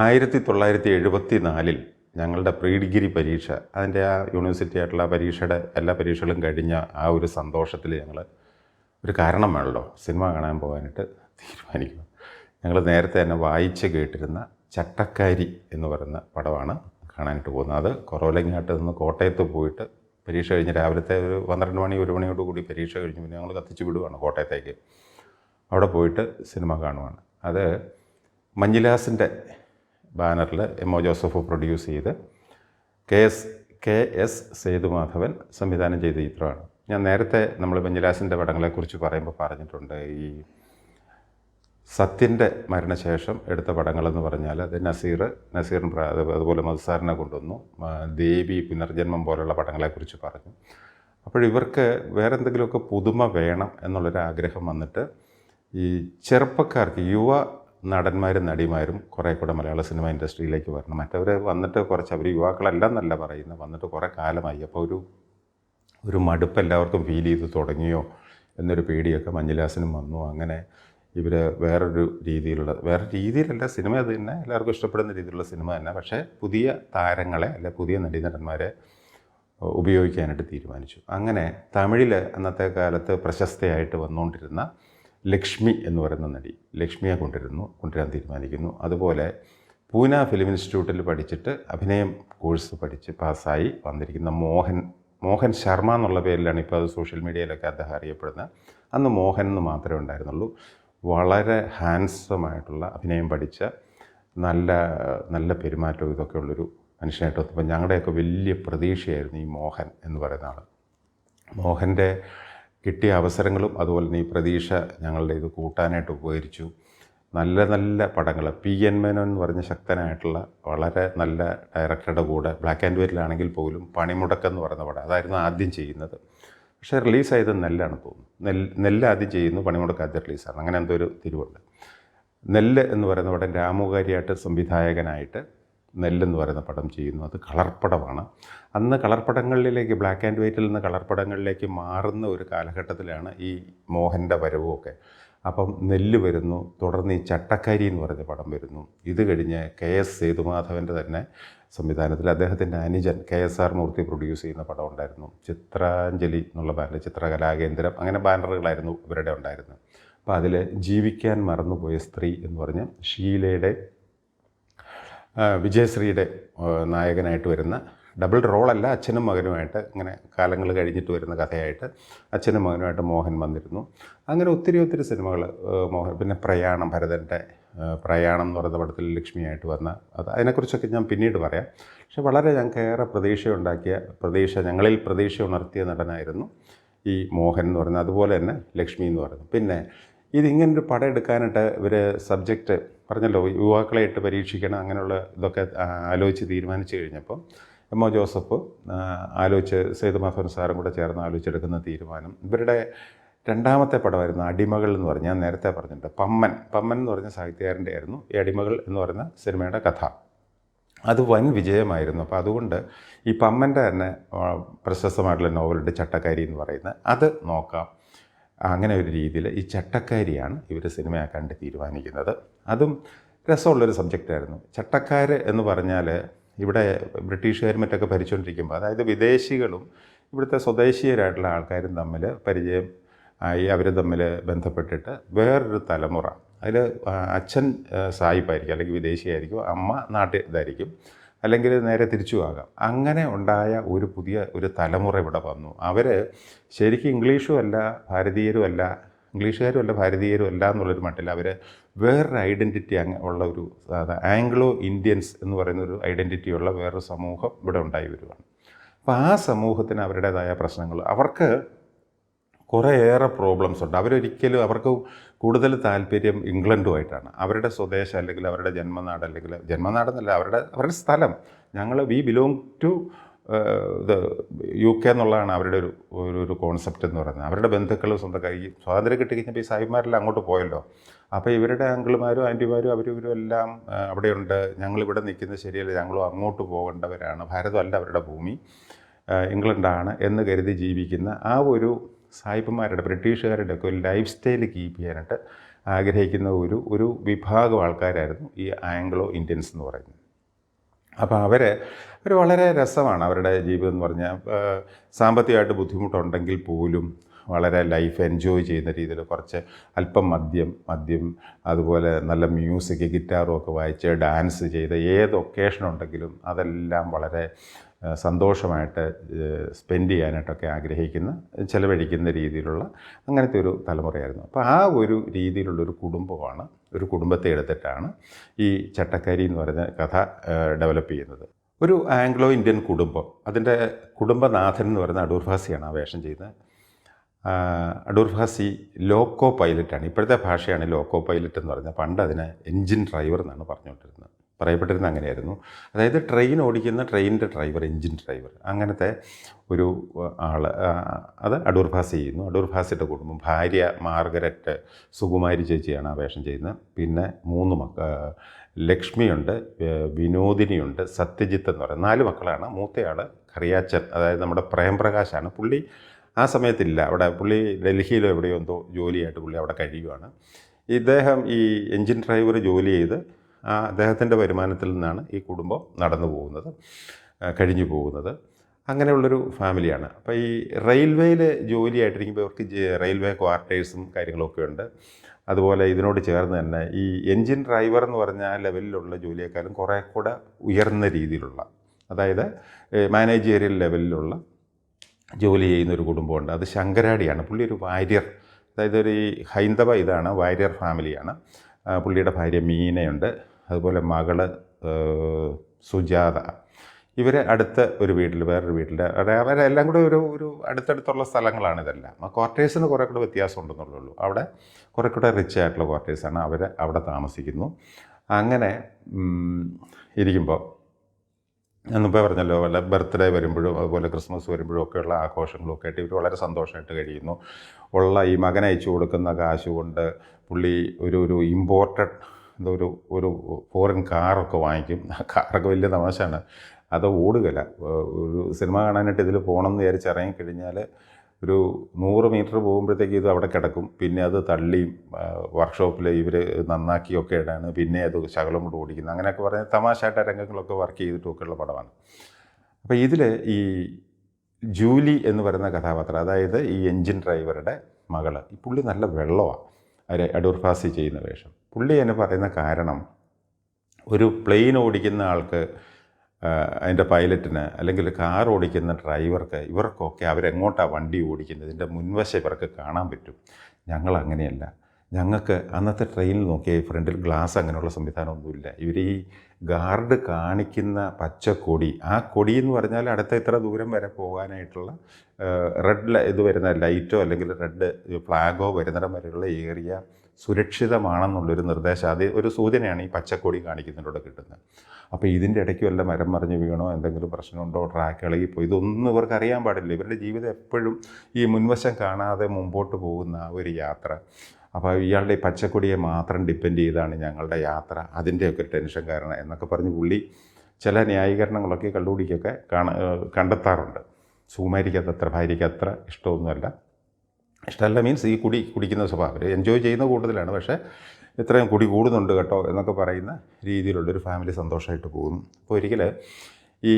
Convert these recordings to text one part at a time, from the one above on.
ആയിരത്തി തൊള്ളായിരത്തി എഴുപത്തി നാലിൽ ഞങ്ങളുടെ പ്രീ ഡിഗ്രി പരീക്ഷ അതിന്റെ ആ യൂണിവേഴ്സിറ്റി ആയിട്ടുള്ള പരീക്ഷയുടെ എല്ലാ പരീക്ഷകളും കഴിഞ്ഞ ആ ഒരു സന്തോഷത്തിൽ ഞങ്ങൾ ഒരു കാരണം വേണമല്ലോ സിനിമ കാണാൻ പോകാനായിട്ട് തീരുമാനിക്കുന്നു. ഞങ്ങൾ നേരത്തെ തന്നെ വായിച്ച് കേട്ടിരുന്ന ചട്ടക്കാരി എന്ന് പറയുന്ന പടമാണ് കാണാനായിട്ട് പോകുന്നത്. അത് കുറവലങ്ങാട്ട് നിന്ന് കോട്ടയത്ത് പോയിട്ട് പരീക്ഷ കഴിഞ്ഞ് രാവിലത്തെ ഒരു പന്ത്രണ്ട് മണി ഒരു മണിയോട് കൂടി പരീക്ഷ കഴിഞ്ഞ് പിന്നെ ഞങ്ങൾ കത്തിച്ച് വിടുവാണ് കോട്ടയത്തേക്ക്. അവിടെ പോയിട്ട് സിനിമ കാണുവാണ്. അത് മഞ്ജിലാസിന്റെ ബാനറിൽ എം ഒ ജോസഫ് പ്രൊഡ്യൂസ് ചെയ്ത് K S K S Sethumadhavan സംവിധാനം ചെയ്ത ചിത്രമാണ്. ഞാൻ നേരത്തെ നമ്മൾ മഞ്ജിലാസിന്റെ പടങ്ങളെക്കുറിച്ച് പറയുമ്പോൾ പറഞ്ഞിട്ടുണ്ട്. ഈ സത്യന്റെ മരണശേഷം എടുത്ത പടങ്ങളെന്ന് പറഞ്ഞാൽ അത് നസീർ പ്ര- അതുപോലെ മധുസാറിനെ കൊണ്ടുവന്നു. ദേവി പുനർജന്മം പോലുള്ള പടങ്ങളെക്കുറിച്ച് പറഞ്ഞു. അപ്പോൾ ഇവർക്ക് വേറെ എന്തെങ്കിലുമൊക്കെ പുതുമ വേണം എന്നുള്ളൊരു ആഗ്രഹം വന്നിട്ട് ഈ ചെറുപ്പക്കാർക്ക് യുവ നടന്മാരും നടിമാരും കുറേ കൂടെ മലയാള സിനിമ ഇൻഡസ്ട്രിയിലേക്ക് വരണം. മറ്റവർ വന്നിട്ട് കുറച്ച് അവർ യുവാക്കളെല്ലാം എന്നല്ല പറയുന്നത്. വന്നിട്ട് കുറേ കാലമായി. അപ്പോൾ ഒരു ഒരു മടുപ്പ് എല്ലാവർക്കും ഫീൽ ചെയ്ത് തുടങ്ങിയോ എന്നൊരു പേടിയൊക്കെ മഞ്ജുലാസിനും വന്നു. അങ്ങനെ ഇവർ വേറൊരു രീതിയിലുള്ള വേറെ രീതിയിലല്ല സിനിമ അത് തന്നെ എല്ലാവർക്കും ഇഷ്ടപ്പെടുന്ന രീതിയിലുള്ള സിനിമ തന്നെ. പക്ഷേ പുതിയ താരങ്ങളെ അല്ലെ പുതിയ നടീനടന്മാരെ ഉപയോഗിക്കാനായിട്ട് തീരുമാനിച്ചു. അങ്ങനെ തമിഴിൽ അന്നത്തെ കാലത്ത് പ്രശസ്തയായിട്ട് വന്നുകൊണ്ടിരുന്ന ലക്ഷ്മി എന്ന് പറയുന്ന നടി ലക്ഷ്മിയെ കൊണ്ടിരുന്നു കൊണ്ടുവരാൻ തീരുമാനിക്കുന്നു. അതുപോലെ പൂന ഫിലിം ഇൻസ്റ്റിറ്റ്യൂട്ടിൽ പഠിച്ചിട്ട് അഭിനയം കോഴ്സ് പഠിച്ച് പാസ്സായി വന്നിരിക്കുന്ന മോഹൻ മോഹൻ ശർമ്മ എന്നുള്ള പേരിലാണ് ഇപ്പോൾ അത് സോഷ്യൽ മീഡിയയിലൊക്കെ അദ്ദേഹം അറിയപ്പെടുന്നത്. അന്ന് മോഹൻ എന്ന് മാത്രമേ ഉണ്ടായിരുന്നുള്ളൂ. വളരെ ഹാൻസമായിട്ടുള്ള അഭിനയം പഠിച്ച നല്ല നല്ല പെരുമാറ്റവും ഇതൊക്കെ ഉള്ളൊരു മനുഷ്യനായിട്ട് വന്നപ്പോൾ ഞങ്ങളുടെയൊക്കെ വലിയ പ്രതീക്ഷയായിരുന്നു ഈ മോഹൻ എന്ന് പറയുന്ന ആൾ മോഹന്റെ കിട്ടിയ അവസരങ്ങളും അതുപോലെ തന്നെ ഈ പ്രതീക്ഷ ഞങ്ങളുടെ ഇത് കൂട്ടാനായിട്ട് ഉപകരിച്ചു. നല്ല നല്ല പടങ്ങൾ. പി എൻ മേനോൻ എന്ന് പറഞ്ഞ ശക്തനായിട്ടുള്ള വളരെ നല്ല ഡയറക്ടറുടെ കൂടെ ബ്ലാക്ക് ആൻഡ് വൈറ്റിലാണെങ്കിൽ പോലും പണിമുടക്കെന്ന് പറയുന്ന പടം. അതായിരുന്നു ആദ്യം ചെയ്യുന്നത്. പക്ഷേ റിലീസായത് നെല്ലാണ് തോന്നുന്നു. നെല്ല് നെല്ല് ആദ്യം ചെയ്യുന്നു പണിമുടക്ക് ആദ്യം റിലീസാണ്. അങ്ങനെ എന്തോ ഒരു തിരുവുണ്ട്. നെല്ല് എന്ന് പറയുന്ന പടം രാമുകാരിയായിട്ട് സംവിധായകനായിട്ട് നെല്ലെന്ന് പറയുന്ന പടം ചെയ്യുന്നു. അത് കളർപ്പടമാണ് പടമാണ്. അന്ന് കളർ പടങ്ങളിലേക്ക് ബ്ലാക്ക് ആൻഡ് വൈറ്റിൽ നിന്ന് കളർ പടങ്ങളിലേക്ക് മാറുന്ന ഒരു കാലഘട്ടത്തിലാണ് ഈ മോഹന്റെ വരവുമൊക്കെ. അപ്പം നെല്ല് വരുന്നു തുടർന്ന് ഈ ചട്ടക്കാരി എന്ന് പറഞ്ഞ പടം വരുന്നു. ഇത് കഴിഞ്ഞ് കെ എസ് സേതുമാധവന്റെ തന്നെ സംവിധാനത്തിൽ അദ്ദേഹത്തിന്റെ അനുജൻ K S R Moorthy produce ചെയ്യുന്ന പടം ഉണ്ടായിരുന്നു. ചിത്രാഞ്ജലി എന്നുള്ള ബാനർ ചിത്രകലാകേന്ദ്രം അങ്ങനെ ബാനറുകളായിരുന്നു ഇവരുടെ ഉണ്ടായിരുന്നത്. അപ്പോൾ അതിൽ ജീവിക്കാൻ മറന്നുപോയ സ്ത്രീ എന്ന് പറഞ്ഞ് ഷീലയുടെ വിജയശ്രീയുടെ നായകനായിട്ട് വരുന്ന ഡബിൾ റോളല്ല അച്ഛനും മകനുമായിട്ട് ഇങ്ങനെ കാലങ്ങൾ കഴിഞ്ഞിട്ട് വരുന്ന കഥയായിട്ട് അച്ഛനും മകനുമായിട്ട് മോഹൻ വന്നിരുന്നു. അങ്ങനെ ഒത്തിരി ഒത്തിരി സിനിമകൾ മോഹൻ പിന്നെ പ്രയാണം ഭരതന്റെ പ്രയാണം എന്ന് പറയുന്ന പടത്തിൽ ലക്ഷ്മിയായിട്ട് വന്ന അത് അതിനെക്കുറിച്ചൊക്കെ ഞാൻ പിന്നീട് പറയാം. പക്ഷെ വളരെ ഞങ്ങൾക്ക് ഏറെ പ്രതീക്ഷയുണ്ടാക്കിയ പ്രതീക്ഷ ഞങ്ങളിൽ പ്രതീക്ഷ ഉണർത്തിയ നടനായിരുന്നു ഈ മോഹൻ എന്ന് പറയുന്നത്. അതുപോലെ തന്നെ ലക്ഷ്മി എന്ന് പറയുന്നത്. പിന്നെ ഇതിങ്ങനൊരു പടം എടുക്കാനായിട്ട് ഇവർ സബ്ജക്റ്റ് പറഞ്ഞല്ലോ യുവാക്കളെ ഇട്ട് പരീക്ഷിക്കണം അങ്ങനെയുള്ള ഇതൊക്കെ ആലോചിച്ച് തീരുമാനിച്ചു കഴിഞ്ഞപ്പോൾ എം ഒ ജോസഫ് ആലോചിച്ച് ആലോചിച്ച് സേതുമാധവൻ സാറും കൂടെ ചേർന്ന് ആലോചിച്ചെടുക്കുന്ന തീരുമാനം. ഇവരുടെ രണ്ടാമത്തെ പടമായിരുന്നു അടിമകൾ എന്ന് പറഞ്ഞ് ഞാൻ നേരത്തെ പറഞ്ഞിട്ടുണ്ട്. പമ്മൻ. പമ്മൻ എന്ന് പറഞ്ഞ സാഹിത്യകാരന്റെ ആയിരുന്നു. ഈ അടിമകൾ എന്ന് പറയുന്ന സിനിമയുടെ കഥ. അത് വൻ വിജയമായിരുന്നു. അപ്പോൾ അതുകൊണ്ട് ഈ പമ്മന്റെ തന്നെ പ്രശസ്തമായിട്ടുള്ള നോവലുണ്ട് ചട്ടക്കാരി എന്ന് പറയുന്നത് അത് നോക്കാം. അങ്ങനെ ഒരു രീതിയിൽ ഈ ചട്ടക്കാരിയാണ് ഇവർ സിനിമയാക്കാണ്ട് തീരുമാനിക്കുന്നത്. അതും രസമുള്ളൊരു സബ്ജക്റ്റായിരുന്നു. ചട്ടക്കാർ എന്ന് പറഞ്ഞാൽ ഇവിടെ ബ്രിട്ടീഷുകാരും മറ്റൊക്കെ ഭരിച്ചുകൊണ്ടിരിക്കുമ്പോൾ അതായത് വിദേശികളും ഇവിടുത്തെ സ്വദേശീയരായിട്ടുള്ള ആൾക്കാരും തമ്മിൽ പരിചയം ആയി അവർ തമ്മിൽ ബന്ധപ്പെട്ടിട്ട് വേറൊരു തലമുറ അതിൽ അച്ഛൻ സായിപ്പായിരിക്കും അല്ലെങ്കിൽ വിദേശിയായിരിക്കും അമ്മ നാട്ടിൽ ഇതായിരിക്കും അല്ലെങ്കിൽ നേരെ തിരിച്ചു ആകാം. അങ്ങനെ ഉണ്ടായ ഒരു പുതിയ ഒരു തലമുറ ഇവിടെ വന്നു. അവർ ശരിക്കും ഇംഗ്ലീഷും അല്ല അല്ല ഇംഗ്ലീഷുകാരും അല്ല ഭാരതീയരും അല്ല എന്നുള്ളൊരു മട്ടിൽ അവർ വേറൊരു ഐഡന്റിറ്റി അങ്ങ് ഉള്ള ഒരു ആംഗ്ലോ ഇന്ത്യൻസ് എന്ന് പറയുന്ന ഒരു ഐഡന്റിറ്റി ഉള്ള വേറൊരു സമൂഹം ഇവിടെ ഉണ്ടായി വരുവാണ്. അപ്പോൾ ആ സമൂഹത്തിന് അവരുടേതായ പ്രശ്നങ്ങൾ. അവർക്ക് കുറേയേറെ പ്രോബ്ലംസ് ഉണ്ട്. അവരൊരിക്കലും അവർക്ക് കൂടുതൽ താല്പര്യം ഇംഗ്ലണ്ടുമായിട്ടാണ്. അവരുടെ സ്വദേശം അല്ലെങ്കിൽ അവരുടെ ജന്മനാട് അല്ലെങ്കിൽ ജന്മനാടെന്നല്ല അവരുടെ അവരുടെ സ്ഥലം. ഞങ്ങൾ വി ബിലോങ് ടു ഇത് യു കെ എന്നുള്ളതാണ് അവരുടെ ഒരു ഒരു ഒരു കോൺസെപ്റ്റ് എന്ന് പറയുന്നത്. അവരുടെ ബന്ധുക്കളും സ്വന്തക്കാർ ഈ സ്വാതന്ത്ര്യം കിട്ടി കഴിഞ്ഞപ്പോൾ ഈ സായിമാരെല്ലാം അങ്ങോട്ട് പോയല്ലോ. അപ്പോൾ ഇവരുടെ അങ്കിളുമാരും ആന്റിമാരും അവരും ഇവരും എല്ലാം അവിടെയുണ്ട്. ഞങ്ങളിവിടെ നിൽക്കുന്നത് ശരിയല്ല. ഞങ്ങളും അങ്ങോട്ട് പോകേണ്ടവരാണ്. ഭാരതമല്ല അവരുടെ ഭൂമി ഇംഗ്ലണ്ടാണ് എന്ന് കരുതി ജീവിക്കുന്ന ആ ഒരു സായിപ്പന്മാരുടെ ബ്രിട്ടീഷുകാരുടെ ഒക്കെ ഒരു ലൈഫ് സ്റ്റൈൽ കീപ്പ് ചെയ്യാനായിട്ട് ആഗ്രഹിക്കുന്ന ഒരു ഒരു വിഭാഗം ആൾക്കാരായിരുന്നു ഈ ആംഗ്ലോ ഇന്ത്യൻസ് എന്ന് പറയുന്നത്. അപ്പോൾ അവർ അവർ വളരെ രസമാണ് അവരുടെ ജീവിതം എന്ന് പറഞ്ഞാൽ സാമ്പത്തികമായിട്ട് ബുദ്ധിമുട്ടുണ്ടെങ്കിൽ പോലും വളരെ ലൈഫ് എൻജോയ് ചെയ്യുന്ന രീതിയിൽ കുറച്ച് അല്പം മദ്യം മദ്യം അതുപോലെ നല്ല മ്യൂസിക് ഗിറ്റാറും ഒക്കെ വായിച്ച് ഡാൻസ് ചെയ്ത് ഏത് ഒക്കേഷൻ ഉണ്ടെങ്കിലും അതെല്ലാം വളരെ സന്തോഷമായിട്ട് സ്പെൻഡ് ചെയ്യാനായിട്ടൊക്കെ ആഗ്രഹിക്കുന്ന ചിലവഴിക്കുന്ന രീതിയിലുള്ള അങ്ങനത്തെ ഒരു തലമുറയായിരുന്നു. അപ്പോൾ ആ ഒരു രീതിയിലുള്ളൊരു കുടുംബമാണ് ഒരു കുടുംബത്തെ എടുത്തിട്ടാണ് ഈ ചട്ടക്കാരി എന്ന് പറയുന്ന കഥ ഡെവലപ്പ് ചെയ്യുന്നത്. ഒരു ആംഗ്ലോ ഇന്ത്യൻ കുടുംബം അതിന്റെ കുടുംബനാഥൻ എന്ന് പറയുന്ന അടൂർഭാസിയാണ് ആ വേഷം ചെയ്യുന്നത് അടൂർഭാസി അടൂർ ഭാസി ലോക്കോ പൈലറ്റാണ്. ഇപ്പോഴത്തെ ഭാഷയാണ് ലോക്കോ പൈലറ്റ് എന്ന് പറഞ്ഞാൽ പണ്ട് അതിനെ എൻജിൻ ഡ്രൈവർ എന്നാണ് പറഞ്ഞുകൊണ്ടിരുന്നത്. പറയപ്പെട്ടിരുന്നത് അങ്ങനെയായിരുന്നു. അതായത് ട്രെയിൻ ഓടിക്കുന്ന ട്രെയിനിന്റെ ഡ്രൈവർ എൻജിൻ ഡ്രൈവർ അങ്ങനത്തെ ഒരു ആൾ അത് അടൂർ ഭാസ ചെയ്യുന്നു. അടൂർ ഭാസിയുടെ കുടുംബം ഭാര്യ മാർഗരറ്റ് സുകുമാരി ചേച്ചിയാണ് ആ വേഷം ചെയ്യുന്നത്. പിന്നെ മൂന്ന് മക്ക ലക്ഷ്മിയുണ്ട് വിനോദിനിയുണ്ട് സത്യജിത്ത് എന്ന് പറയുന്നത് നാല് മക്കളാണ്. മൂത്തയാൾ കറിയാച്ചൻ അതായത് നമ്മുടെ പ്രേംപ്രകാശാണ്. പുള്ളി ആ സമയത്തില്ല. അവിടെ പുള്ളി ഡൽഹിയിലോ എവിടെയോ എന്തോ ജോലിയായിട്ട് പുള്ളി അവിടെ കഴിയുകയാണ് ഇദ്ദേഹം ഈ എൻജിൻ ഡ്രൈവർ ജോലി ചെയ്ത് അദ്ദേഹത്തിന്റെ വരുമാനത്തിൽ നിന്നാണ് ഈ കുടുംബം നടന്നു പോകുന്നത് കഴിഞ്ഞു പോകുന്നത്. അങ്ങനെയുള്ളൊരു ഫാമിലിയാണ്. അപ്പോൾ ഈ റെയിൽവേയിൽ ജോലിയായിട്ടിരിക്കുമ്പോൾ ഇവർക്ക് റെയിൽവേ ക്വാർട്ടേഴ്സും കാര്യങ്ങളൊക്കെ ഉണ്ട്. അതുപോലെ ഇതിനോട് ചേർന്ന് തന്നെ ഈ എൻജിൻ ഡ്രൈവർ എന്ന് പറഞ്ഞ ലെവലിലുള്ള ജോലിയേക്കാളും കുറേ കൂടെ ഉയർന്ന രീതിയിലുള്ള അതായത് മാനേജേരിയൽ ലെവലിലുള്ള ജോലി ചെയ്യുന്ന ഒരു കുടുംബമുണ്ട്. അത് ശങ്കരാടിയാണ്. പുള്ളി ഒരു വാര്യർ. അതായത് ഒരു ഹൈന്ദവ ഇതാണ് വാര്യർ ഫാമിലിയാണ്. പുള്ളിയുടെ ഭാര്യ മീനയുണ്ട്. അതുപോലെ മകൾ സുജാത. ഇവർ അടുത്ത ഒരു വീട്ടിൽ വേറൊരു വീട്ടിൽ അവരെ അവരെല്ലാം കൂടെ ഒരു ഒരു അടുത്തടുത്തുള്ള സ്ഥലങ്ങളാണ് ഇതെല്ലാം. ആ ക്വാർട്ടേഴ്സിന് കുറേ കൂടെ വ്യത്യാസം ഉണ്ടെന്നുള്ളൂ അവിടെ കുറേ കൂടെ റിച്ച് ആയിട്ടുള്ള ക്വാർട്ടേഴ്സാണ് അവർ അവിടെ താമസിക്കുന്നു. അങ്ങനെ ഇരിക്കുമ്പോൾ മുമ്പേ പറഞ്ഞല്ലോ വല്ല ബർത്ത്ഡേ വരുമ്പോഴും അതുപോലെ ക്രിസ്മസ് വരുമ്പോഴും ഒക്കെയുള്ള ആഘോഷങ്ങളും ഒക്കെ ആയിട്ട് ഇവർ വളരെ സന്തോഷമായിട്ട് കഴിയുന്നു. ഉള്ള ഈ മകൻ കൊടുക്കുന്ന കാശ് കൊണ്ട് പുള്ളി ഒരു ഒരു ഇമ്പോർട്ടഡ് ഒരു ഒരു ഫോറിൻ കാറൊക്കെ വാങ്ങിക്കും. കാറൊക്കെ വലിയ തമാശയാണ്. അത് ഓടുകയില്ല. ഒരു സിനിമ കാണാനായിട്ട് ഇതിൽ പോകണം എന്ന് വിചാരിച്ച് ഇറങ്ങിക്കഴിഞ്ഞാൽ ഒരു നൂറ് മീറ്റർ പോകുമ്പോഴത്തേക്ക് ഇത് അവിടെ കിടക്കും. പിന്നെ അത് തള്ളിയും വർക്ക്ഷോപ്പിൽ ഇവർ നന്നാക്കിയൊക്കെ ഇടാണ് പിന്നെ അത് ശകലം കൊണ്ട് ഓടിക്കുന്നത് അങ്ങനെയൊക്കെ പറഞ്ഞ തമാശയായിട്ട് രംഗങ്ങളൊക്കെ വർക്ക് ചെയ്തിട്ടൊക്കെയുള്ള പടമാണ്. അപ്പോൾ ഇതിൽ ഈ ജൂലി എന്ന് പറയുന്ന കഥാപാത്രം അതായത് ഈ എൻജിൻ ഡ്രൈവറുടെ മകൾ ഈ പുള്ളി നല്ല വെള്ളമാണ് അവർ അടൂർ ഫാസി ചെയ്യുന്ന വേഷം. പുള്ളി എന്നെ പറയുന്ന കാരണം ഒരു പ്ലെയിൻ ഓടിക്കുന്ന ആൾക്ക് അതിന്റെ പൈലറ്റിന് അല്ലെങ്കിൽ കാർ ഓടിക്കുന്ന ഡ്രൈവർക്ക് ഇവർക്കൊക്കെ അവരെങ്ങോട്ടാണ് വണ്ടി ഓടിക്കുന്നത്? ഇതിന്റെ മുൻവശം ഇവർക്ക് കാണാൻ പറ്റും. ഞങ്ങൾ അങ്ങനെയല്ല. ഞങ്ങൾക്ക് അന്നത്തെ ട്രെയിനിൽ നോക്കിയാൽ ഫ്രണ്ടിൽ ഗ്ലാസ് അങ്ങനെയുള്ള സംവിധാനമൊന്നുമില്ല. ഇവർ ഈ ഗാർഡ് കാണിക്കുന്ന പച്ചക്കൊടി ആ കൊടി എന്ന് പറഞ്ഞാൽ അടുത്ത ഇത്ര ദൂരം വരെ പോകാനായിട്ടുള്ള റെഡ് ഇത് വരുന്ന ലൈറ്റോ അല്ലെങ്കിൽ റെഡ് ഫ്ലാഗോ വരുന്നിടം വരെയുള്ള ഏരിയ സുരക്ഷിതമാണെന്നുള്ളൊരു നിർദ്ദേശം. അത് ഒരു സൂചനയാണ് ഈ പച്ചക്കൊടി കാണിക്കുന്നതിലൂടെ കിട്ടുന്നത്. അപ്പോൾ ഇതിന്റെ ഇടയ്ക്ക് വല്ല മരം മറിഞ്ഞ് വീണോ എന്തെങ്കിലും പ്രശ്നമുണ്ടോ ട്രാക്ക് ഇളകിപ്പോയി ഇതൊന്നും ഇവർക്ക് അറിയാൻ പാടില്ല. ഇവരുടെ ജീവിതം എപ്പോഴും ഈ മുൻവശം കാണാതെ മുമ്പോട്ട് പോകുന്ന ആ ഒരു യാത്ര. അപ്പോൾ ഇയാളുടെ ഈ പച്ചക്കൊടിയെ മാത്രം ഡിപ്പെൻഡ് ചെയ്താണ് ഞങ്ങളുടെ യാത്ര. അതിന്റെയൊക്കെ ടെൻഷൻ കാരണം എന്നൊക്കെ പറഞ്ഞ് പുള്ളി ചില ന്യായീകരണങ്ങളൊക്കെ കണ്ടുപിടിക്കൊക്കെ കാണ കണ്ടെത്താറുണ്ട്. സുകുമാരിക്ക് അത് അത്ര ഭാര്യയ്ക്ക് അത്ര ഇഷ്ടമൊന്നുമല്ല. ഇഷ്ടമല്ല മീൻസ് ഈ കുടി കുടിക്കുന്ന സ്വഭാവം. എൻജോയ് ചെയ്യുന്ന കൂടുതലാണ്. പക്ഷേ ഇത്രയും കുടി കൂടുന്നുണ്ട് കേട്ടോ എന്നൊക്കെ പറയുന്ന രീതിയിലുള്ളൊരു ഫാമിലി സന്തോഷമായിട്ട് പോകുന്നു. അപ്പോൾ ഒരിക്കൽ ഈ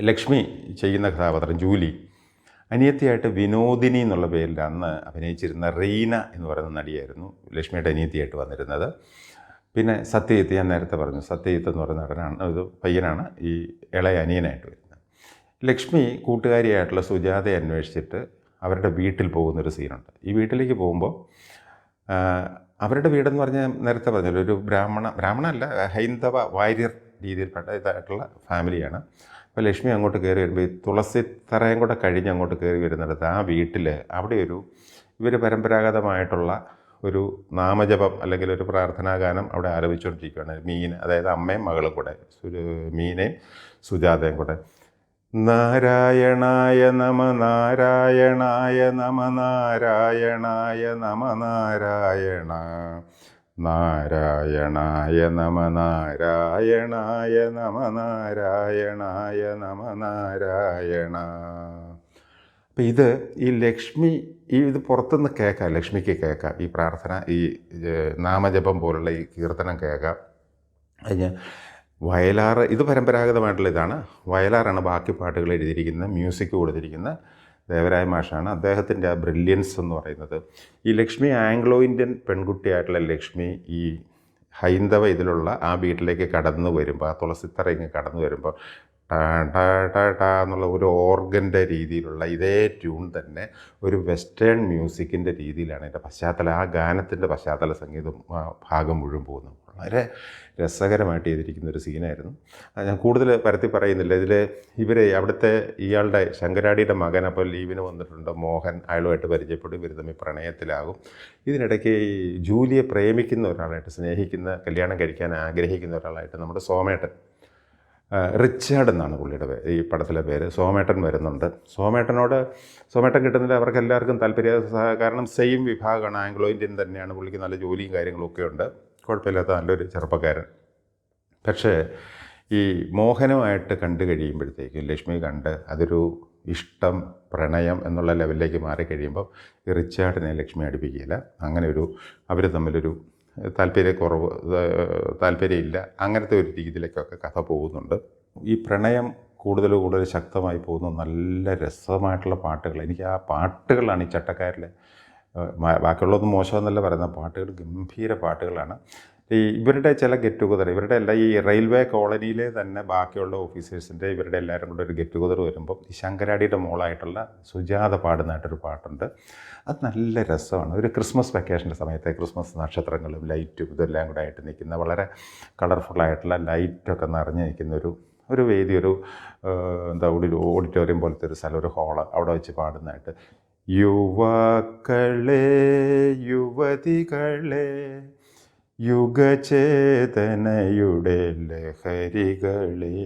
ലക്ഷ്മി ചെയ്യുന്ന കഥാപാത്രം ജൂലി അനിയത്തിയായിട്ട് വിനോദിനി എന്നുള്ള പേരിൽ അന്ന് അഭിനയിച്ചിരുന്ന റീന എന്ന് പറയുന്ന നടിയായിരുന്നു. ലക്ഷ്മിയുടെ അനിയത്തിയായിട്ട് വന്നിരുന്നത്. പിന്നെ സത്യജിത്ത് ഞാൻ നേരത്തെ പറഞ്ഞു സത്യജിത്ത് എന്ന് പറയുന്ന നടനാണ് ഇത് പയ്യനാണ് ഈ ഇളയ അനിയനായിട്ട് വരുന്നത്. ലക്ഷ്മി കൂട്ടുകാരിയായിട്ടുള്ള സുജാതയെ അന്വേഷിച്ചിട്ട് അവരുടെ വീട്ടിൽ പോകുന്നൊരു സീനുണ്ട്. ഈ വീട്ടിലേക്ക് പോകുമ്പോൾ അവരുടെ വീടെന്ന് പറഞ്ഞാൽ നേരത്തെ പറഞ്ഞല്ലോ ഒരു ബ്രാഹ്മണ ബ്രാഹ്മണല്ല ഹൈന്ദവ വാര്യർ രീതിയിൽപ്പെട്ട ഇതായിട്ടുള്ള ഫാമിലിയാണ്. അപ്പോൾ ലക്ഷ്മി അങ്ങോട്ട് കയറി വരുമ്പോൾ ഈ തുളസി തറയും കൂടെ കഴിഞ്ഞ് അങ്ങോട്ട് കയറി വരുന്നിടത്ത് ആ വീട്ടിൽ അവിടെ ഒരു ഇവർ പരമ്പരാഗതമായിട്ടുള്ള ഒരു നാമജപം അല്ലെങ്കിൽ ഒരു പ്രാർത്ഥനാഗാനം അവിടെ ആരംഭിച്ചുകൊണ്ടിരിക്കുകയാണ്. മീൻ അതായത് അമ്മയും മകളും കൂടെ മീനയും സുജാതയും കൂടെ. നാരായണായ നമ നാരായണായ നമ നാരായണായ നമ നാരായണ. നാരായണായ നമ നാരായണായ നമ നാരായണായ നമ നാരായണ. അപ്പം ഇത് ഈ ലക്ഷ്മി ഈ ഇത് പുറത്തുനിന്ന് കേൾക്കാം ലക്ഷ്മിക്ക് കേൾക്കാം. ഈ പ്രാർത്ഥന ഈ നാമജപം പോലുള്ള ഈ കീർത്തനം കേൾക്കാം. അതിന് വയലാറ് ഇത് പരമ്പരാഗതമായിട്ടുള്ള ഇതാണ്. വയലാറാണ് ബാക്കി പാട്ടുകൾ എഴുതിയിരിക്കുന്നത് മ്യൂസിക് കൊടുത്തിരിക്കുന്നത്. ദേവരായ മാഷാണ്. അദ്ദേഹത്തിന്റെ ആ ബ്രില്യൻസ് എന്ന് പറയുന്നത്. ഈ ലക്ഷ്മി ആംഗ്ലോ ഇന്ത്യൻ പെൺകുട്ടിയായിട്ടുള്ള ലക്ഷ്മി ഈ ഹൈന്ദവ ഇതിലുള്ള ആ വീട്ടിലേക്ക് കടന്നു വരുമ്പോൾ ആ തുളസിത്തറ ഇങ്ങ് കടന്നു വരുമ്പോൾ എന്നുള്ള ഒരു ഓർഗന്റെ രീതിയിലുള്ള ഇതേ ട്യൂൺ തന്നെ ഒരു വെസ്റ്റേൺ മ്യൂസിക്കിന്റെ രീതിയിലാണ് എന്റെ പശ്ചാത്തല ആ ഗാനത്തിന്റെ പശ്ചാത്തല സംഗീതം ഭാഗം മുഴുവൻ പോകുന്നത്. വളരെ രസകരമായിട്ട് ചെയ്തിരിക്കുന്ന ഒരു സീനായിരുന്നു ഞാൻ കൂടുതൽ പരത്തി പറയുന്നില്ല. ഇതിൽ ഇവരെ അവിടുത്തെ ഇയാളുടെ ശങ്കരാടിയുടെ മകൻ അപ്പോൾ ലീവിന് വന്നിട്ടുണ്ട്. മോഹൻ അയാളുമായിട്ട് പരിചയപ്പെടും. ഇവർ തമ്മിൽ പ്രണയത്തിലാകും. ഇതിനിടയ്ക്ക് ഈ ജൂലിയെ പ്രേമിക്കുന്ന ഒരാളായിട്ട് സ്നേഹിക്കുന്ന കല്യാണം കഴിക്കാൻ ആഗ്രഹിക്കുന്ന ഒരാളായിട്ട് നമ്മുടെ സോമേട്ടൻ റിച്ചാർഡ് എന്നാണ് പുള്ളിയുടെ പേര് ഈ പടത്തിലെ പേര്. സോമേട്ടൻ വരുന്നുണ്ട്. സോമേട്ടനോട് സോമേട്ടൻ കിട്ടുന്നില്ല അവർക്ക് എല്ലാവർക്കും താല്പര്യ കാരണം സെയിം വിഭാഗമാണ്. ആംഗ്ലോ ഇന്ത്യൻ തന്നെയാണ്. പുള്ളിക്ക് നല്ല ജോലിയും കാര്യങ്ങളും ഒക്കെ ഉണ്ട്. കുഴപ്പമില്ലാത്ത നല്ലൊരു ചെറുപ്പക്കാരൻ. പക്ഷേ ഈ മോഹനമായിട്ട് കണ്ടു കഴിയുമ്പോഴത്തേക്കും ലക്ഷ്മി കണ്ട് അതൊരു ഇഷ്ടം പ്രണയം എന്നുള്ള ലെവലിലേക്ക് മാറിക്കഴിയുമ്പോൾ ഈ റിച്ചാർഡിനെ ലക്ഷ്മി അടുപ്പിക്കുകയില്ല. അങ്ങനെ ഒരു അവർ തമ്മിലൊരു താല്പര്യക്കുറവ് താല്പര്യമില്ല. അങ്ങനത്തെ ഒരു രീതിയിലേക്കൊക്കെ കഥ പോകുന്നുണ്ട്. ഈ പ്രണയം കൂടുതൽ കൂടുതൽ ശക്തമായി പോകുന്ന നല്ല രസമായിട്ടുള്ള പാട്ടുകൾ. എനിക്ക് ആ പാട്ടുകളാണ് ഈ ചട്ടക്കാരിലെ ബാക്കിയുള്ളതൊന്നും മോശമെന്നല്ല പറയുന്ന പാട്ടുകൾ ഗംഭീര പാട്ടുകളാണ്. ഈ ഇവരുടെ ചില ഗെറ്റ് ടുഗദർ ഇവരുടെ എല്ലാ ഈ റെയിൽവേ കോളനിയിലെ തന്നെ ബാക്കിയുള്ള ഓഫീസേഴ്സിന്റെ ഇവരുടെ എല്ലാവരും കൂടെ ഒരു ഗെറ്റ് ടുഗദർ വരുമ്പോൾ ഈ ശങ്കരാടിയുടെ മോളായിട്ടുള്ള സുജാത പാടുന്നതായിട്ടൊരു പാട്ടുണ്ട്. അത് നല്ല രസമാണ്. ഒരു ക്രിസ്മസ് വെക്കേഷന്റെ സമയത്തെ ക്രിസ്മസ് നക്ഷത്രങ്ങളും ലൈറ്റും ഇതെല്ലാം കൂടെ ആയിട്ട് നിൽക്കുന്ന വളരെ കളർഫുള്ളായിട്ടുള്ള ലൈറ്റൊക്കെ നിറഞ്ഞ് നിൽക്കുന്ന ഒരു ഒരു വേദി ഒരു എന്താ ഓഡിറ്റോറിയം പോലത്തെ ഒരു സ്ഥലം ഒരു ഹാൾ അവിടെ വെച്ച് പാടുന്നതായിട്ട്. യുവാക്കളെ യുവതികളെ യുഗചേതനയുടെ ലഹരികളെ.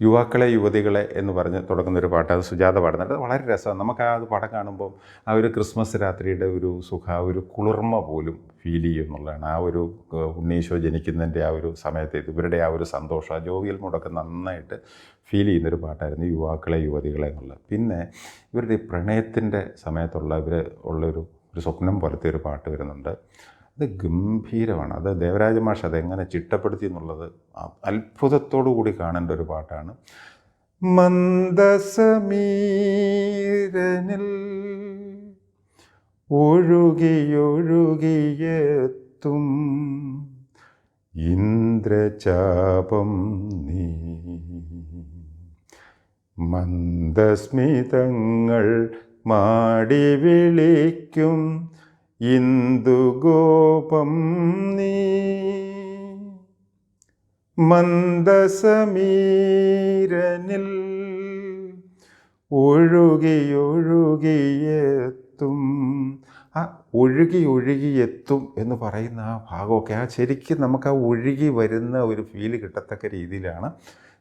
യുവാക്കളെ യുവതികളെ എന്ന് പറഞ്ഞ് തുടങ്ങുന്ന ഒരു പാട്ട്. അത് സുജാത പാടുന്നുണ്ട്. വളരെ രസമാണ്. നമുക്ക് ആ അത് പടം കാണുമ്പോൾ ആ ഒരു ക്രിസ്മസ് രാത്രിയുടെ ഒരു സുഖ ഒരു കുളിർമ പോലും ഫീൽ ചെയ്യുന്നുള്ളതാണ് ആ ഒരു ഉണ്ണീശോ ജനിക്കുന്നതിന്റെ ആ ഒരു സമയത്ത് ഇവരുടെ ആ ഒരു സന്തോഷം ആ ജോവിയൽ മുടക്കം നന്നായിട്ട് ഫീൽ ചെയ്യുന്നൊരു പാട്ടായിരുന്നു യുവാക്കളെ യുവതികളെ എന്നുള്ളത്. പിന്നെ ഇവരുടെ പ്രണയത്തിന്റെ സമയത്തുള്ള ഇവർ ഉള്ളൊരു ഒരു സ്വപ്നം പോലത്തെ ഒരു പാട്ട് വരുന്നുണ്ട്. അത് ഗംഭീരമാണ്. അത് ദേവരാജ മാഷ് അതെങ്ങനെ ചിട്ടപ്പെടുത്തി എന്നുള്ളത് അത്ഭുതത്തോടു കൂടി കാണേണ്ട ഒരു പാട്ടാണ്. മന്ദസമീരനിൽ ഒഴുകിയൊഴുകിയെത്തും ഇന്ദ്രചാപം നീ. മന്ദസ്മിതങ്ങൾ മാടി വിളിക്കും ഇന്ദുഗോപം നീ. മന്ദസമീരനിൽ ഒഴുകിയൊഴുകിയെത്തും. ആ ഒഴുകി ഒഴുകിയെത്തും എന്ന് പറയുന്ന ആ ഭാഗമൊക്കെ ആ ശരിക്കും നമുക്ക് ആ ഒഴുകി വരുന്ന ഒരു ഫീൽ കിട്ടത്തക്ക രീതിയിലാണ്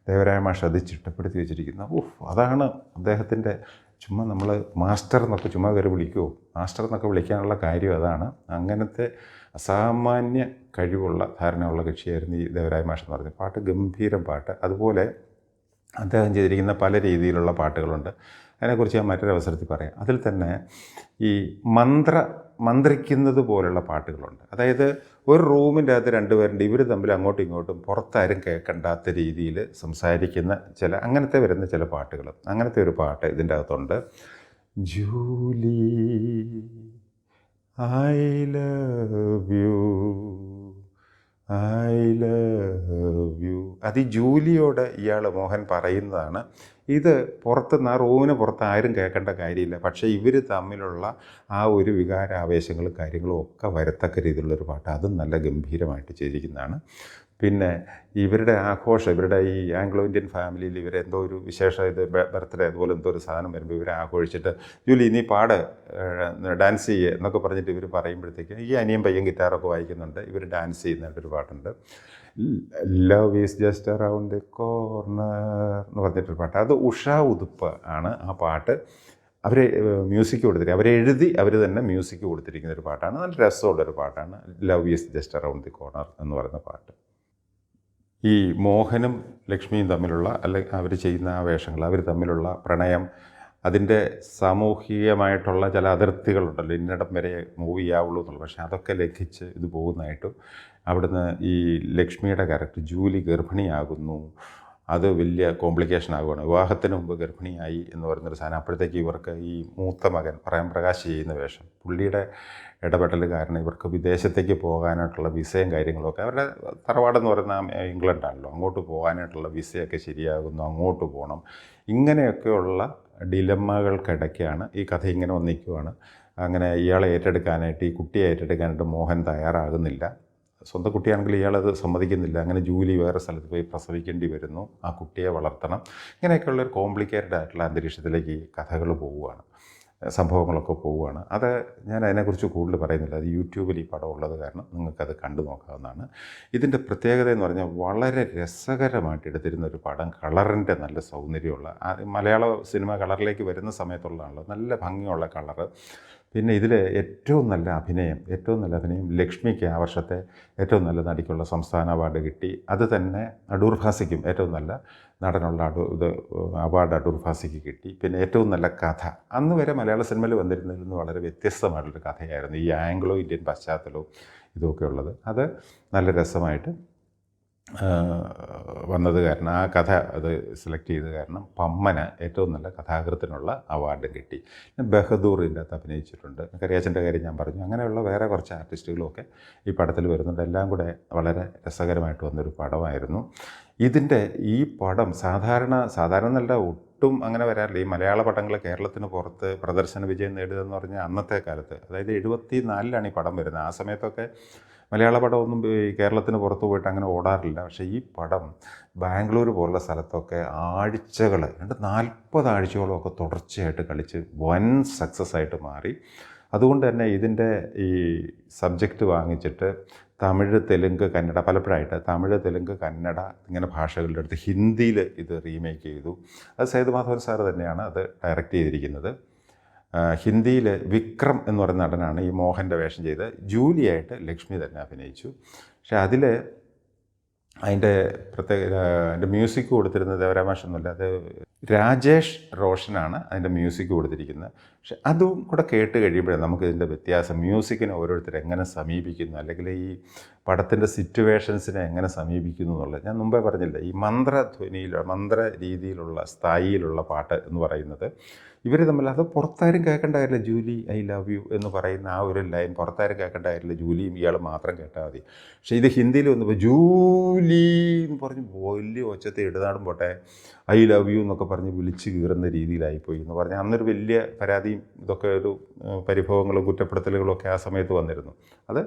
ദേവരായ മാഷ് അത് ചിട്ടപ്പെടുത്തി വെച്ചിരിക്കുന്നത്. ഓഹ് അതാണ് അദ്ദേഹത്തിന്റെ ചുമ്മാ നമ്മൾ മാസ്റ്റർ എന്നൊക്കെ ചുമ്മാ കയറി വിളിക്കുമോ മാസ്റ്റർ എന്നൊക്കെ വിളിക്കാനുള്ള കാര്യം അതാണ്. അങ്ങനത്തെ അസാമാന്യ കഴിവുള്ള ധാരണയുള്ള കക്ഷിയായിരുന്നു ഈ ദേവരായ മാഷ് എന്ന് പറയുന്നത് പാട്ട് ഗംഭീരം പാട്ട്. അതുപോലെ അദ്ദേഹം ചെയ്തിരിക്കുന്ന പല രീതിയിലുള്ള പാട്ടുകളുണ്ട്. അതിനെക്കുറിച്ച് ഞാൻ മറ്റൊരവസരത്തിൽ പറയാം. അതിൽ തന്നെ ഈ മന്ത്ര മന്ത്രിക്കുന്നത് പോലുള്ള പാട്ടുകളുണ്ട്. അതായത് ഒരു റൂമിന്റെ അകത്ത് രണ്ടുപേരുണ്ട് ഇവർ തമ്മിൽ അങ്ങോട്ടും ഇങ്ങോട്ടും പുറത്താരും കേൾക്കണ്ടാത്ത രീതിയിൽ സംസാരിക്കുന്ന ചില അങ്ങനത്തെ വരുന്ന ചില പാട്ടുകൾ. അങ്ങനത്തെ ഒരു പാട്ട് ഇതിന്റെ അകത്തുണ്ട്. Julie I love you. I love you അത് ഈ ജൂലിയോട് ഇയാൾ മോഹൻ പറയുന്നതാണ് ഇത് പുറത്തുനിന്ന് ആ റൂമിന് പുറത്ത് ആരും കേൾക്കേണ്ട കാര്യമില്ല. പക്ഷേ ഇവർ തമ്മിലുള്ള ആ ഒരു വികാരാവേശങ്ങളും കാര്യങ്ങളും ഒക്കെ വരത്തക്ക രീതിയിലുള്ളൊരു പാട്ട്. അതും നല്ല ഗംഭീരമായിട്ട് ചെയ്തിരിക്കുന്നതാണ്. പിന്നെ ഇവരുടെ ആഘോഷം ഇവരുടെ ഈ ആംഗ്ലോ ഇന്ത്യൻ ഫാമിലിയിൽ ഇവരെന്തോ ഒരു വിശേഷ ഇത് ബർത്ത്ഡേ അതുപോലെ എന്തോ ഒരു സാധനം വരുമ്പോൾ ഇവരെ ആഘോഷിച്ചിട്ട് ജൂലി നീ പാട് ഡാൻസ് ചെയ്യുക എന്നൊക്കെ പറഞ്ഞിട്ട് ഇവർ പറയുമ്പോഴത്തേക്ക് ഈ അനിയൻ പയ്യൻ ഗിറ്റാറൊക്കെ വായിക്കുന്നുണ്ട്. ഇവർ ഡാൻസ് ചെയ്യുന്നതായിട്ടൊരു പാട്ടുണ്ട്. Love is just around the corner എന്ന് പറഞ്ഞിട്ടൊരു പാട്ട്. അത് ഉഷ ഉതുപ്പ് ആണ് ആ പാട്ട്. അവർ മ്യൂസിക് കൊടുത്തിരിക്കുക അവരെഴുതി അവർ തന്നെ മ്യൂസിക് കൊടുത്തിരിക്കുന്ന ഒരു പാട്ടാണ്. നല്ല രസമുള്ളൊരു പാട്ടാണ്. Love is just around the corner എന്ന് പറയുന്ന പാട്ട്. ഈ മോഹനും ലക്ഷ്മിയും തമ്മിലുള്ള അല്ലെങ്കിൽ അവർ ചെയ്യുന്ന ആ വേഷങ്ങൾ അവർ തമ്മിലുള്ള പ്രണയം അതിന്റെ സാമൂഹികമായിട്ടുള്ള ചില അതിർത്തികളുണ്ടല്ലോ. ഇന്നിടം വരെ മൂവ് ചെയ്യാവുള്ളൂ എന്നുള്ളത് പക്ഷേ അതൊക്കെ ലംഘിച്ച് ഇത് പോകുന്നതായിട്ടും അവിടുന്ന് ഈ ലക്ഷ്മിയുടെ ക്യാരക്ടർ ജൂലി ഗർഭിണിയാകുന്നു. അത് വലിയ കോംപ്ലിക്കേഷൻ ആകുകയാണ് വിവാഹത്തിന് മുമ്പ് ഗർഭിണിയായി എന്ന് പറയുന്നൊരു സാധനം. അപ്പോഴത്തേക്ക് ഇവർക്ക് ഈ മൂത്ത മകൻ പറയാൻ പ്രകാശ് ചെയ്യുന്ന വേഷം. പുള്ളിയുടെ ഇടപെടൽ കാരണം ഇവർക്ക് വിദേശത്തേക്ക് പോകാനായിട്ടുള്ള വിസയും കാര്യങ്ങളൊക്കെ അവരുടെ തറവാടെന്ന് പറയുന്ന ഇംഗ്ലണ്ടാണല്ലോ. അങ്ങോട്ട് പോകാനായിട്ടുള്ള വിസയൊക്കെ ശരിയാകുന്നു അങ്ങോട്ട് പോകണം. ഇങ്ങനെയൊക്കെയുള്ള ഡിലമ്മകൾക്കിടയ്ക്കാണ് ഈ കഥ ഇങ്ങനെ വന്നിരിക്കുവാണ്. അങ്ങനെ ഇയാളെ ഏറ്റെടുക്കാനായിട്ട് ഈ കുട്ടിയെ ഏറ്റെടുക്കാനായിട്ട് മോഹൻ തയ്യാറാകുന്നില്ല. സ്വന്തം കുട്ടിയാണെങ്കിൽ ഇയാളത് സമ്മതിക്കുന്നില്ല. അങ്ങനെ ജൂലി വേറെ സ്ഥലത്ത് പോയി പ്രസവിക്കേണ്ടി വരുന്നു. ആ കുട്ടിയെ വളർത്തണം. ഇങ്ങനെയൊക്കെയുള്ള ഒരു കോംപ്ലിക്കേറ്റഡ് ആയിട്ടുള്ള അന്തരീക്ഷത്തിലേക്ക് ഈ കഥകൾ പോവുകയാണ്. സംഭവങ്ങളൊക്കെ പോവുകയാണ്. അത് ഞാൻ അതിനെക്കുറിച്ച് കൂടുതൽ പറയുന്നില്ല. അത് യൂട്യൂബിൽ ഈ പടം ഉള്ളത് കാരണം നിങ്ങൾക്കത് കണ്ടു നോക്കാവുന്നതാണ്. ഇതിന്റെ പ്രത്യേകത എന്ന് പറഞ്ഞാൽ വളരെ രസകരമായിട്ട് എടുത്തിരുന്ന ഒരു പടം കളറിന്റെ നല്ല സൗന്ദര്യമുള്ള മലയാള സിനിമ കളറിലേക്ക് വരുന്ന സമയത്തുള്ളതാണല്ലോ നല്ല ഭംഗിയുള്ള കളറ്. പിന്നെ ഇതിൽ ഏറ്റവും നല്ല അഭിനയം ഏറ്റവും നല്ല അഭിനയം ലക്ഷ്മിക്ക് ആ വർഷത്തെ ഏറ്റവും നല്ല നടിക്കുള്ള സംസ്ഥാന അവാർഡ് കിട്ടി. അത് തന്നെ അടൂർഭാസിക്കും ഏറ്റവും നല്ല നടനുള്ള അടൂ ഇത് അവാർഡ് അടൂർ ഫാസിക്ക് കിട്ടി. പിന്നെ ഏറ്റവും നല്ല കഥ. അന്ന് വരെ മലയാള സിനിമയിൽ വന്നിരുന്നതിൽ നിന്ന് വളരെ വ്യത്യസ്തമായിട്ടുള്ളൊരു കഥയായിരുന്നു ഈ ആംഗ്ലോ ഇന്ത്യൻ പശ്ചാത്തലവും ഇതൊക്കെ ഉള്ളത്. അത് നല്ല രസമായിട്ട് വന്നത് കാരണം ആ കഥ അത് സെലക്ട് ചെയ്തത് കാരണം പമ്മന് ഏറ്റവും നല്ല കഥാകൃത്തിനുള്ള അവാർഡും കിട്ടി. ബഹദൂർ അകത്ത് അഭിനയിച്ചിട്ടുണ്ട്. കരിയാച്ചന്റെ കാര്യം ഞാൻ പറഞ്ഞു. അങ്ങനെയുള്ള വേറെ കുറച്ച് ആർട്ടിസ്റ്റുകളുമൊക്കെ ഈ പടത്തിൽ വരുന്നുണ്ട്. എല്ലാം കൂടെ വളരെ രസകരമായിട്ട് വന്നൊരു പടമായിരുന്നു. ഇതിന്റെ ഈ പടം സാധാരണ സാധാരണ നല്ല ഒട്ടും അങ്ങനെ വരാറില്ല. ഈ മലയാള പടങ്ങൾ കേരളത്തിന് പുറത്ത് പ്രദർശന വിജയം നേടുക എന്ന് പറഞ്ഞാൽ അന്നത്തെ കാലത്ത് അതായത് എഴുപത്തി നാലിലാണ് ഈ പടം വരുന്നത്. ആ സമയത്തൊക്കെ മലയാള പടമൊന്നും ഈ കേരളത്തിന് പുറത്ത് പോയിട്ട് അങ്ങനെ ഓടാറില്ല. പക്ഷേ ഈ പടം ബാംഗ്ലൂർ പോലുള്ള സ്ഥലത്തൊക്കെ ആഴ്ചകൾ രണ്ട് നാൽപ്പത് ആഴ്ചകളൊക്കെ തുടർച്ചയായിട്ട് കളിച്ച് വൻ സക്സസ് ആയിട്ട് മാറി. അതുകൊണ്ട് തന്നെ ഇതിന്റെ ഈ സബ്ജക്റ്റ് വാങ്ങിച്ചിട്ട് തമിഴ് തെലുങ്ക് കന്നഡ പലപ്പോഴായിട്ട് തമിഴ് തെലുങ്ക് കന്നഡ ഇങ്ങനെ ഭാഷകളുടെ അടുത്ത് ഹിന്ദിയിൽ ഇത് റീമേക്ക് ചെയ്തു. അത് സേതുമാധവൻ സാർ തന്നെയാണ് അത് ഡയറക്റ്റ് ചെയ്തിരിക്കുന്നത്. ഹിന്ദിയിൽ വിക്രം എന്ന് പറയുന്ന നടനാണ് ഈ മോഹന്റെ വേഷം ചെയ്ത്. ജൂലിയായിട്ട് ലക്ഷ്മി തന്നെ അഭിനയിച്ചു. പക്ഷേ അതിൽ അതിന്റെ പ്രത്യേക അതിന്റെ മ്യൂസിക് കൊടുത്തിരുന്നത് ദേവരാമാഷൊന്നുമില്ല അത് രാജേഷ് റോഷനാണ് അതിന്റെ മ്യൂസിക് കൊടുത്തിരിക്കുന്നത്. പക്ഷെ അതും കൂടെ കേട്ട് കഴിയുമ്പോഴേ നമുക്ക് ഇതിന്റെ വ്യത്യാസം മ്യൂസിക്കിനെ ഓരോരുത്തർ എങ്ങനെ സമീപിക്കുന്നു അല്ലെങ്കിൽ ഈ പടത്തിന്റെ സിറ്റുവേഷൻസിനെ എങ്ങനെ സമീപിക്കുന്നു എന്നുള്ളത്. ഞാൻ മുമ്പേ പറഞ്ഞില്ല ഈ മന്ത്രധ്വനിയിലുള്ള മന്ത്ര രീതിയിലുള്ള സ്ഥായിയിലുള്ള പാട്ട് എന്ന് പറയുന്നത് ഇവർ തമ്മിൽ പുറത്താരും കേൾക്കേണ്ട ജൂലി ഐ ലവ് യു എന്ന് പറയുന്ന ആ ഒരു ലൈൻ പുറത്താരും കേൾക്കേണ്ട ജൂലിയും ഇയാൾ മാത്രം കേട്ടാൽ മതി. പക്ഷേ ഇത് ഹിന്ദിയിൽ വന്നപ്പോൾ ജൂലി എന്ന് പറഞ്ഞ് വലിയ ഒച്ചത്തെ ഇടനാടും പോട്ടെ ഐ ലവ് യു എന്നൊക്കെ പറഞ്ഞ് വിളിച്ച് കീറുന്ന രീതിയിലായിപ്പോയി എന്ന് പറഞ്ഞാൽ അന്നൊരു വലിയ പരാതിയും ഇതൊക്കെ ഒരു പരിഭവങ്ങളും കുറ്റപ്പെടുത്തലുകളും ഒക്കെ ആ സമയത്ത് വന്നിരുന്നു. അത്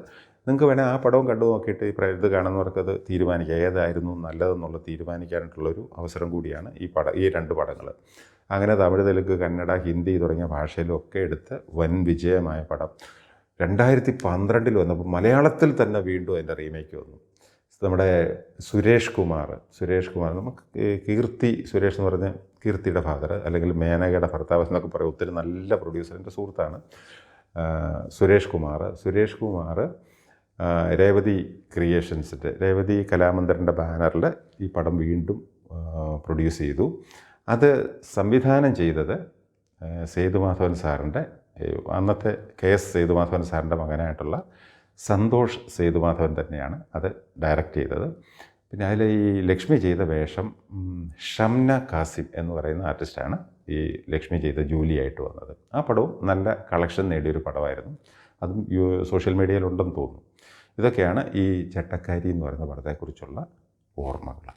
നിങ്ങൾക്ക് വേണേൽ ആ പടവും കണ്ടു നോക്കിയിട്ട് ഈ ഇത് അത് തീരുമാനിക്കാം. ഏതായിരുന്നു നല്ലതെന്നുള്ള തീരുമാനിക്കാനായിട്ടുള്ളൊരു അവസരം കൂടിയാണ് ഈ പട ഈ രണ്ട് പടങ്ങൾ അങ്ങനെ തമിഴ് തെലുങ്ക് കന്നഡ ഹിന്ദി തുടങ്ങിയ ഭാഷയിലൊക്കെ എടുത്ത് വൻ വിജയമായ പടം. രണ്ടായിരത്തി പന്ത്രണ്ടിൽ വന്നപ്പോൾ മലയാളത്തിൽ തന്നെ വീണ്ടും അതിന്റെ റീമേക്ക് വന്നു. നമ്മുടെ സുരേഷ് കുമാർ സുരേഷ് കുമാർ നമുക്ക് കീർത്തി സുരേഷ് എന്ന് പറഞ്ഞ കീർത്തിയുടെ ഫാദർ അല്ലെങ്കിൽ മേനകയുടെ ഭർത്താവ് എന്നൊക്കെ പറയും. ഒത്തിരി നല്ല പ്രൊഡ്യൂസർ എന്റെ സുഹൃത്താണ്. സുരേഷ് കുമാർ. സുരേഷ് കുമാർ രേവതി ക്രിയേഷൻസിന്റെ രേവതി കലാമന്ദിറിന്റെ ബാനറിൽ ഈ പടം വീണ്ടും പ്രൊഡ്യൂസ് ചെയ്തു. അത് സംവിധാനം ചെയ്തത് സേതുമാധവൻ സാറിന്റെ അന്നത്തെ കെ എസ് സേതുമാധവൻ സാറിന്റെ മകനായിട്ടുള്ള സന്തോഷ് സേതുമാധവൻ തന്നെയാണ് അത് ഡയറക്റ്റ് ചെയ്തത്. പിന്നെ അതിൽ ഈ ലക്ഷ്മി ചെയ്ത വേഷം ഷംന കാസിം എന്ന് പറയുന്ന ആർട്ടിസ്റ്റാണ് ഈ ലക്ഷ്മി ചെയ്ത ജൂലിയായിട്ട് വന്നത്. ആ പടവും നല്ല കളക്ഷൻ നേടിയൊരു പടമായിരുന്നു. അതും സോഷ്യൽ മീഡിയയിലുണ്ടെന്ന് തോന്നുന്നു. ഇതൊക്കെയാണ് ഈ ചട്ടക്കാരി എന്ന് പറയുന്ന പടത്തെക്കുറിച്ചുള്ള ഓർമ്മകൾ.